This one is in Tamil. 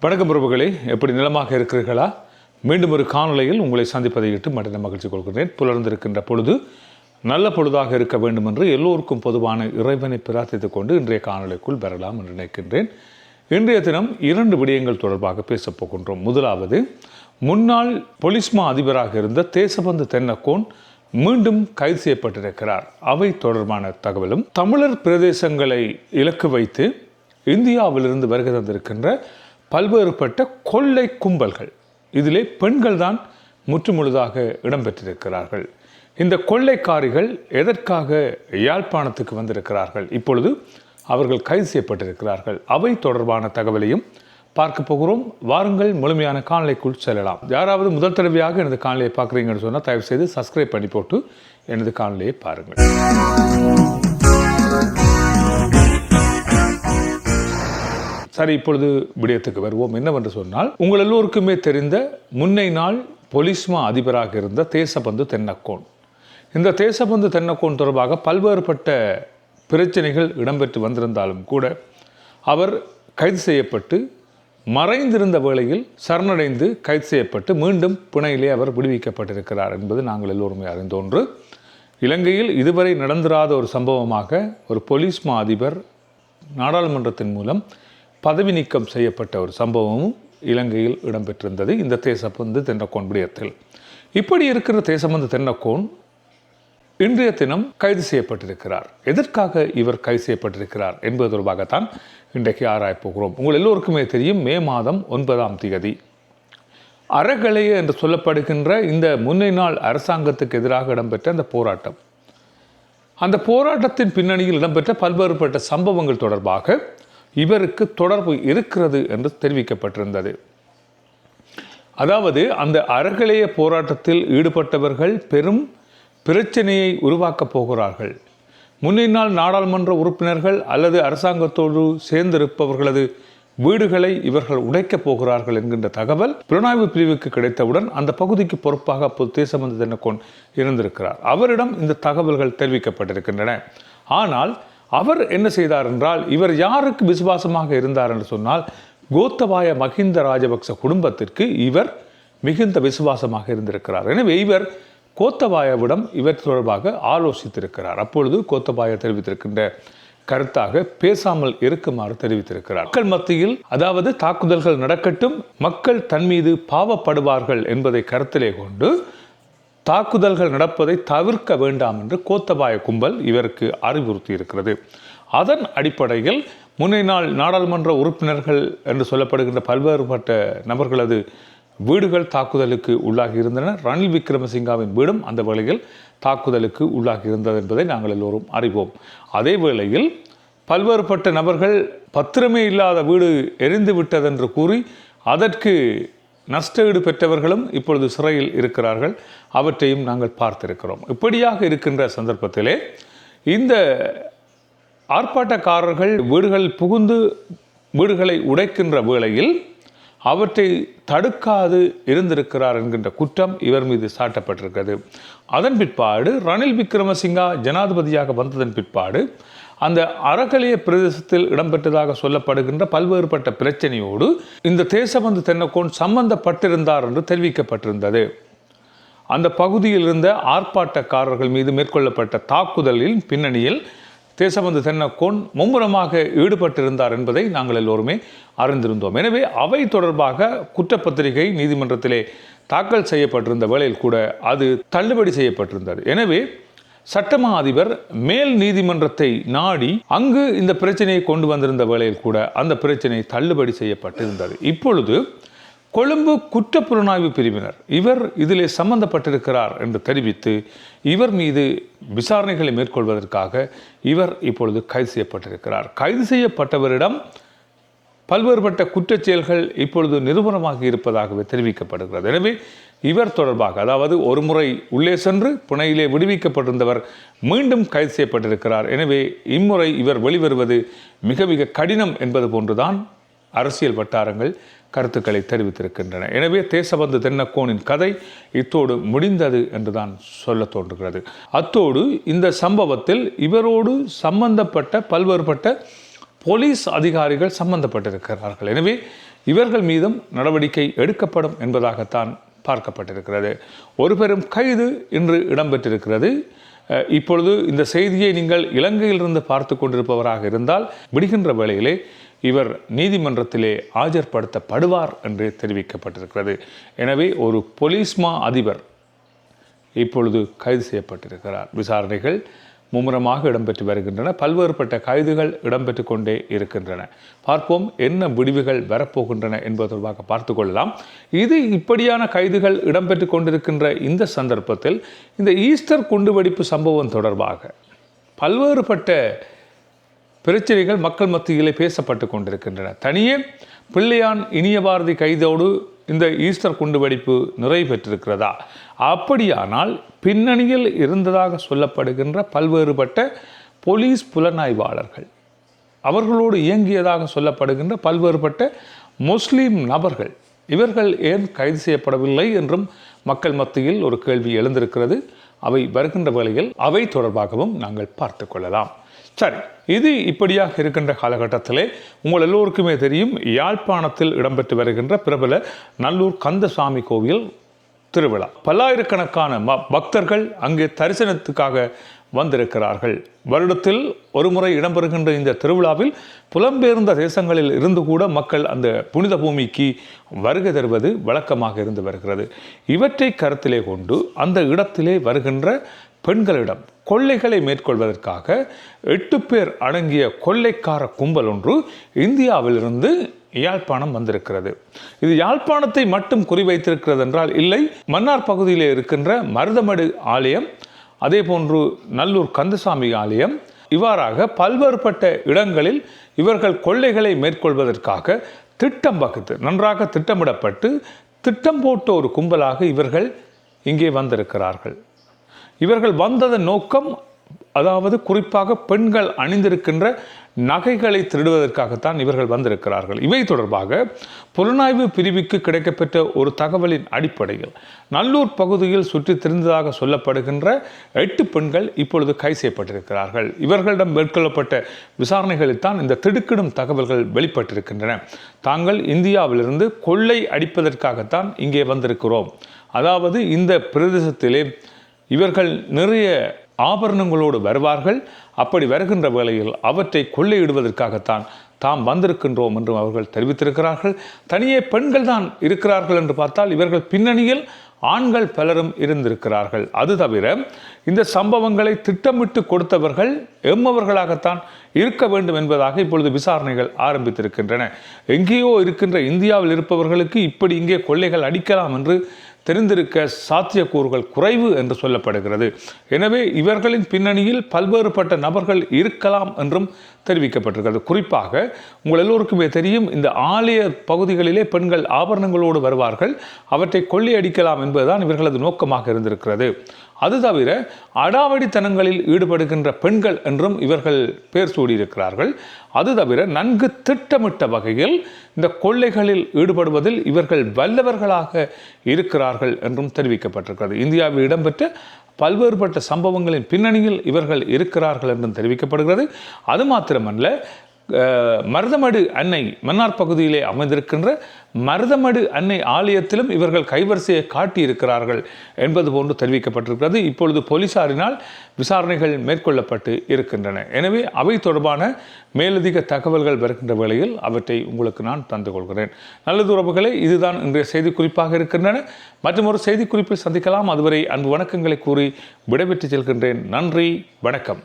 வணக்கம் உறவுகளே. எப்படி நிலமாக இருக்கிறீர்களா? மீண்டும் ஒரு காணொளியில் உங்களை சந்திப்பதை இட்டு மற்ற மகிழ்ச்சி கொள்கிறேன். புலர்ந்திருக்கின்ற பொழுது நல்ல பொழுதாக இருக்க வேண்டும் என்று எல்லோருக்கும் பொதுவான இறைவனை பிரார்த்தித்துக் கொண்டு இன்றைய காணொலிக்குள் பெறலாம் என்று நினைக்கின்றேன். இன்றைய தினம் இரண்டு விடயங்கள் தொடர்பாக பேசப் போகின்றோம். முதலாவது முன்னாள் பொலிஸ்மா அதிபராக இருந்த தேசபந்து தென்னக்கோன் மீண்டும் கைது செய்யப்பட்டிருக்கிறார். அவை தொடர்பான தகவலும் தமிழர் பிரதேசங்களை இலக்கு வைத்து இந்தியாவிலிருந்து வருகை தந்திருக்கின்ற பல்வேறுபட்ட கொள்ளை கும்பல்கள். இதிலே பெண்கள் தான் முற்றுமுழுதாக இடம்பெற்றிருக்கிறார்கள். இந்த கொள்ளைக்காரிகள் எதற்காக யாழ்ப்பாணத்துக்கு வந்திருக்கிறார்கள்? இப்பொழுது அவர்கள் கைது செய்யப்பட்டிருக்கிறார்கள். அவை தொடர்பான தகவலையும் பார்க்க போகிறோம். வாருங்கள் முழுமையான காணொளிக்குள் செல்லலாம். யாராவது முதல் தடவையாக எனது காணொலியை பார்க்குறீங்கன்னு சொன்னால் தயவு செய்து சப்ஸ்கிரைப் பண்ணி போட்டு எனது காணொலியை பாருங்கள். சரி இப்பொழுது விடயத்துக்கு வருவோம். என்னவென்று சொன்னால் உங்கள் எல்லோருக்குமே தெரிந்த முன்னை நாள் பொலிஸ்மா அதிபராக இருந்த தேசபந்து தென்னக்கோன். இந்த தேசபந்து தென்னக்கோன் தொடர்பாக பல்வேறுபட்ட பிரச்சனைகள் இடம்பெற்று வந்திருந்தாலும் கூட அவர் கைது செய்யப்பட்டு மறைந்திருந்த வேளையில் சரணடைந்து கைது செய்யப்பட்டு மீண்டும் பிணையிலே அவர் விடுவிக்கப்பட்டிருக்கிறார் என்பது நாங்கள் எல்லோருமே அறிந்த ஒன்று இலங்கையில் இதுவரை நடந்திராத ஒரு சம்பவமாக ஒரு போலீஸ் மா அதிபர் நாடாளுமன்றத்தின் மூலம் பதவி நீக்கம் செய்யப்பட்ட ஒரு சம்பவமும் இலங்கையில் இடம்பெற்றிருந்தது இந்த தேசப்பந்து தென்னக்கோன் விடயத்தில். இப்படி இருக்கிற தேசப்பந்து தென்னக்கோன் இன்றைய தினம் கைது செய்யப்பட்டிருக்கிறார். எதற்காக இவர் கைது செய்யப்பட்டிருக்கிறார் என்பது தொடர்பாகத்தான் இன்றைக்கு ஆராயப்போகிறோம் உங்கள் எல்லோருக்குமே தெரியும் மே மாதம் ஒன்பதாம் தேதி. அறகலைய என்று சொல்லப்படுகின்ற இந்த முன்னை நாள் அரசாங்கத்துக்கு எதிராக இடம்பெற்ற அந்த போராட்டம். அந்த போராட்டத்தின் பின்னணியில் இடம்பெற்ற பல்வேறுபட்ட சம்பவங்கள் தொடர்பாக இவருக்கு தொடர்பு இருக்கிறது என்று தெரிவிக்கப்பட்டிருந்தது. அதாவது அந்த அறகலைய போராட்டத்தில் ஈடுபட்டவர்கள் பெரும் பிரச்சனையை உருவாக்கப் போகிறார்கள். முன்னினால் நாடாளுமன்ற உறுப்பினர்கள் அல்லது அரசாங்கத்தோடு சேர்ந்திருப்பவர்களது வீடுகளை இவர்கள் உடைக்கப் போகிறார்கள் என்கின்ற தகவல் புலனாய்வு பிரிவுக்கு கிடைத்தவுடன் அந்த பகுதிக்கு பொறுப்பாக அப்போது தேசபந்து தென்னக்கோன் இருந்திருக்கிறார். அவரிடம் இந்த தகவல்கள் தெரிவிக்கப்பட்டிருக்கின்றன. ஆனால் அவர் என்ன செய்தார் என்றால் இவர் யாருக்கு விசுவாசமாக இருந்தார் என்று சொன்னால் கோத்தபாய மஹிந்த ராஜபக்ச குடும்பத்திற்கு இவர் மிகுந்த விசுவாசமாக இருந்திருக்கிறார். எனவே இவர் கோத்தபாயவிடம் இவர் தொடர்பாக ஆலோசித்திருக்கிறார். அப்பொழுது கோத்தபாய தெரிவித்திருக்கின்ற கருத்தாக பேசாமல் இருக்குமாறு தெரிவித்திருக்கிறார். மக்கள் மத்தியில் அதாவது தாக்குதல்கள் நடக்கட்டும் மக்கள் தன் மீது பாவப்படுவார்கள் என்பதை கருத்திலே கொண்டு தாக்குதல்கள் நடப்பதை தவிர்க்க வேண்டாம் என்று கோத்தபாய கும்பல் இவருக்கு அறிவுறுத்தி இருக்கிறது அதன் அடிப்படையில் முன்னை நாள் நாடாளுமன்ற உறுப்பினர்கள் என்று சொல்லப்படுகின்ற பல்வேறுபட்ட நபர்களது வீடுகள் தாக்குதலுக்கு உள்ளாகி இருந்தன ரணில் விக்ரமசிங்காவின் வீடும் அந்த வேளையில் தாக்குதலுக்கு உள்ளாகி இருந்தது என்பதை நாங்கள் எல்லோரும் அறிவோம். அதே வேளையில் பல்வேறுபட்ட நபர்கள் பத்திரமே இல்லாத வீடு எரிந்து விட்டதென்று கூறி அதற்கு நஷ்டஈடு பெற்றவர்களும் இப்பொழுது சிறையில் இருக்கிறார்கள். அவற்றையும் நாங்கள் பார்த்திருக்கிறோம். இப்படியாக இருக்கின்ற சந்தர்ப்பத்திலே இந்த ஆர்ப்பாட்டக்காரர்கள் வீடுகள் புகுந்து வீடுகளை உடைக்கின்ற வேளையில் அவற்றை தடுக்காது இருந்திருக்கிறார் என்கின்ற குற்றம் இவர் மீது சாட்டப்பட்டிருக்கிறது. அதன் பிற்பாடு ரணில் விக்ரமசிங்கா ஜனாதிபதியாக வந்ததன் பிற்பாடு அந்த அறக்கலைய பிரதேசத்தில் இடம்பெற்றதாக சொல்லப்படுகின்ற பல்வேறுபட்ட பிரச்சனையோடு இந்த தேசபந்து தென்னக்கோன் சம்பந்தப்பட்டிருந்தார் என்று தெரிவிக்கப்பட்டிருந்தது. அந்த பகுதியில் இருந்த ஆர்ப்பாட்டக்காரர்கள் மீது மேற்கொள்ளப்பட்ட தாக்குதலின் பின்னணியில் தேசபந்து தென்னக்கோன் மும்முரமாக ஈடுபட்டிருந்தார் என்பதை நாங்கள் எல்லோருமே அறிந்திருந்தோம். எனவே அவை தொடர்பாக குற்றப்பத்திரிகை நீதிமன்றத்திலே தாக்கல் செய்யப்பட்டிருந்த வேளையில் கூட அது தள்ளுபடி செய்யப்பட்டிருந்தது. எனவே சட்டமா அதிபர் மேல் நீதிமன்றத்தை நாடி அங்கு இந்த பிரச்சனையை கொண்டு வந்திருந்த வேளையில் கூட அந்த பிரச்சனை தள்ளுபடி செய்யப்பட்டிருந்தது. இப்பொழுது கொழும்பு குற்றப்புலனாய்வு பிரிவினர் இவர் இதிலே சம்பந்தப்பட்டிருக்கிறார் என்று தெரிவித்து இவர் மீது விசாரணைகளை மேற்கொள்வதற்காக இவர் இப்பொழுது கைது செய்யப்பட்டிருக்கிறார். கைது செய்யப்பட்டவரிடம் பல்வேறுபட்ட குற்றச்செயல்கள் இப்பொழுது நிரூபணமாகி இருப்பதாகவே தெரிவிக்கப்படுகிறது. எனவே இவர் தொடர்பாக அதாவது ஒருமுறை உள்ளே சென்று புனையிலே விடுவிக்கப்பட்டிருந்தவர் மீண்டும் கைது செய்யப்பட்டிருக்கிறார். எனவே இம்முறை இவர் வெளிவருவது மிக மிக கடினம் என்பது போன்றுதான் அரசியல் வட்டாரங்கள் கருத்துக்களை தெரிவித்திருக்கின்றன. எனவே தேசபந்து தென்னக்கோனின் கதை இத்தோடு முடிந்தது என்றுதான் சொல்ல தோன்றுகிறது. அத்தோடு இந்த சம்பவத்தில் இவரோடு சம்பந்தப்பட்ட பல்வேறுபட்ட போலீஸ் அதிகாரிகள் சம்பந்தப்பட்டிருக்கிறார்கள். எனவே இவர்கள் மீதும் நடவடிக்கை எடுக்கப்படும் என்பதாகத்தான் பார்க்கப்பட்டிருக்கிறது. ஒரு பெரும் கைது இன்று இடம்பெற்றிருக்கிறது. இப்பொழுது இந்த செய்தியை நீங்கள் இலங்கையிலிருந்து பார்த்து கொண்டிருப்பவராக இருந்தால் விடுகின்ற வேளையிலே இவர் நீதிமன்றத்திலே ஆஜர்படுத்தப்படுவார் என்று தெரிவிக்கப்பட்டிருக்கிறது. எனவே ஒரு போலீஸ்மா அதிபர் இப்பொழுது கைது செய்யப்பட்டிருக்கிறார். விசாரணைகள் மும்முரமாக இடம்பெற்று வருகின்றன. பல்வேறுபட்ட கைதுகள் இடம்பெற்று கொண்டே இருக்கின்றன. பார்ப்போம் என்ன முடிவுகள் வரப்போகின்றன என்பது தொடர்பாக பார்த்து கொள்ளலாம். இது இப்படியான கைதுகள் இடம்பெற்று கொண்டிருக்கின்ற இந்த சந்தர்ப்பத்தில் இந்த ஈஸ்டர் குண்டுவெடிப்பு சம்பவம் தொடர்பாக பல்வேறுபட்ட பிரச்சனைகள் மக்கள் மத்தியிலே பேசப்பட்டு கொண்டிருக்கின்றன. தனியே பிள்ளையான் இனிய பாரதி கைதோடு இந்த ஈஸ்டர் குண்டுவெடிப்பு நிறைவு பெற்றிருக்கிறதா? அப்படியானால் பின்னணியில் இருந்ததாக சொல்லப்படுகின்ற பல்வேறுபட்ட போலீஸ் புலனாய்வாளர்கள் அவர்களோடு இயங்கியதாக சொல்லப்படுகின்ற பல்வேறுபட்ட முஸ்லீம் நபர்கள் இவர்கள் ஏன் கைது செய்யப்படவில்லை என்றும் மக்கள் மத்தியில் ஒரு கேள்வி எழுந்திருக்கிறது. அவை வருகின்ற வேளையில் அவை தொடர்பாகவும் நாங்கள் பார்த்து கொள்ளலாம். சரி இது இப்படியாக இருக்கின்ற காலகட்டத்திலே உங்கள் எல்லோருக்குமே தெரியும் யாழ்ப்பாணத்தில் இடம்பெற்று வருகின்ற பிரபல நல்லூர் கந்தசாமி கோவில் திருவிழா. பல்லாயிரக்கணக்கான ம- பக்தர்கள் அங்கே தரிசனத்துக்காக வந்திருக்கிறார்கள். வருடத்தில் ஒருமுறை இடம்பெறுகின்ற இந்த திருவிழாவில் புலம்பெயர்ந்த தேசங்களில் இருந்து கூட மக்கள் அந்த புனித பூமிக்கு வருகை தருவது வழக்கமாக இருந்து வருகிறது. இவற்றை கருத்திலே கொண்டு அந்த இடத்திலே வருகின்ற பெண்களிடம் கொள்ளைகளை மேற்கொள்வதற்காக எட்டு பேர் அடங்கிய கொள்ளைக்கார கும்பல் ஒன்று இந்தியாவிலிருந்து யாழ்ப்பாணம் வந்திருக்கிறது. இது யாழ்ப்பாணத்தை மட்டும் குறிவைத்திருக்கிறது என்றால் இல்லை மன்னார் பகுதியிலே இருக்கின்ற மருதமடு ஆலயம் அதே போன்று நல்லூர் கந்தசாமி ஆலயம் இவ்வாறாக பல்வேறுபட்ட இடங்களில் இவர்கள் கொள்ளைகளை மேற்கொள்வதற்காக திட்டம் வகுத்து நன்றாக திட்டமிடப்பட்டு திட்டம் போட்ட ஒரு கும்பலாக இவர்கள் இங்கே வந்திருக்கிறார்கள். இவர்கள் வந்ததன் நோக்கம் அதாவது குறிப்பாக பெண்கள் அணிந்திருக்கின்ற நகைகளை திருடுவதற்காகத்தான் இவர்கள் வந்திருக்கிறார்கள். இவை தொடர்பாக புலனாய்வு பிரிவுக்கு கிடைக்கப்பெற்ற ஒரு தகவலின் அடிப்படையில் நல்லூர் பகுதியில் சுற்றித் திரிந்ததாக சொல்லப்படுகின்ற எட்டு பெண்கள் இப்பொழுது கை செய்யப்பட்டிருக்கிறார்கள். இவர்களிடம் மேற்கொள்ளப்பட்ட விசாரணைகளில் தான் இந்த திடுக்கிடும் தகவல்கள் வெளிப்பட்டிருக்கின்றன. தாங்கள் இந்தியாவிலிருந்து கொள்ளை அடிப்பதற்காகத்தான் இங்கே வந்திருக்கிறோம். அதாவது இந்த பிரதேசத்திலே இவர்கள் நிறைய ஆபரணங்களோடு வருவார்கள். அப்படி வருகின்ற வேளையில் அவற்றை கொள்ளையிடுவதற்காகத்தான் தாம் வந்திருக்கின்றோம் என்றும் அவர்கள் தெரிவித்திருக்கிறார்கள். தனியே பெண்கள் தான் இருக்கிறார்கள் என்று பார்த்தால் இவர்கள் பின்னணியில் ஆண்கள் பலரும் இருந்திருக்கிறார்கள். அது தவிர இந்த சம்பவங்களை திட்டமிட்டு கொடுத்தவர்கள் எம்மவர்களாகத்தான் இருக்க வேண்டும் என்பதாக இப்பொழுது விசாரணைகள் ஆரம்பித்திருக்கின்றன. எங்கேயோ இருக்கின்ற இந்தியாவில் இருப்பவர்களுக்கு இப்படி இங்கே கொள்ளைகள் அடிக்கலாம் என்று தெரிந்திருக்க சாத்தியக்கூறுகள் குறைவு என்று சொல்லப்படுகிறது. எனவே இவர்களின் பின்னணியில் பல்வேறுபட்ட நபர்கள் இருக்கலாம் என்றும் தெரிவிக்கப்பட்டிருக்கிறது. குறிப்பாக உங்கள் எல்லோருக்குமே தெரியும் இந்த ஆலய பகுதிகளிலே பெண்கள் ஆபரணங்களோடு வருவார்கள். அவற்றை கொள்ளையடிக்கலாம் என்பதுதான் இவர்களது நோக்கமாக இருந்திருக்கிறது. அது தவிர அடாவடித்தனங்களில் ஈடுபடுகின்ற பெண்கள் என்றும் இவர்கள் பேர் சூடியிருக்கிறார்கள். அது தவிர நன்கு திட்டமிட்ட வகையில் இந்த கொள்ளைகளில் ஈடுபடுவதில் இவர்கள் வல்லவர்களாக இருக்கிறார்கள் என்றும் தெரிவிக்கப்பட்டிருக்கிறது. இந்தியாவில் இடம்பெற்ற பல்வேறுபட்ட சம்பவங்களின் பின்னணியில் இவர்கள் இருக்கிறார்கள் என்றும் தெரிவிக்கப்படுகிறது. அது மாத்திரமல்ல மருதமடு அன்னை மன்னார் பகுதியிலே அமைந்திருக்கின்ற மருதமடு அன்னை ஆலயத்திலும் இவர்கள் கைவரிசையை காட்டியிருக்கிறார்கள் என்பது போன்று தெரிவிக்கப்பட்டிருக்கிறது. இப்பொழுது போலீசாரினால் விசாரணைகள் மேற்கொள்ளப்பட்டு இருக்கின்றன. எனவே அவை தொடர்பான மேலதிக தகவல்கள் வருகின்ற வேளையில் அவற்றை உங்களுக்கு நான் தந்து கொள்கிறேன். நல்லது உறவுகளே இதுதான் இன்றைய செய்திக்குறிப்பாக இருக்கின்றன. மற்றும் ஒரு செய்திக்குறிப்பில் சந்திக்கலாம். அதுவரை அன்பு வணக்கங்களை கூறி விடைபெற்று செல்கின்றேன். நன்றி வணக்கம்.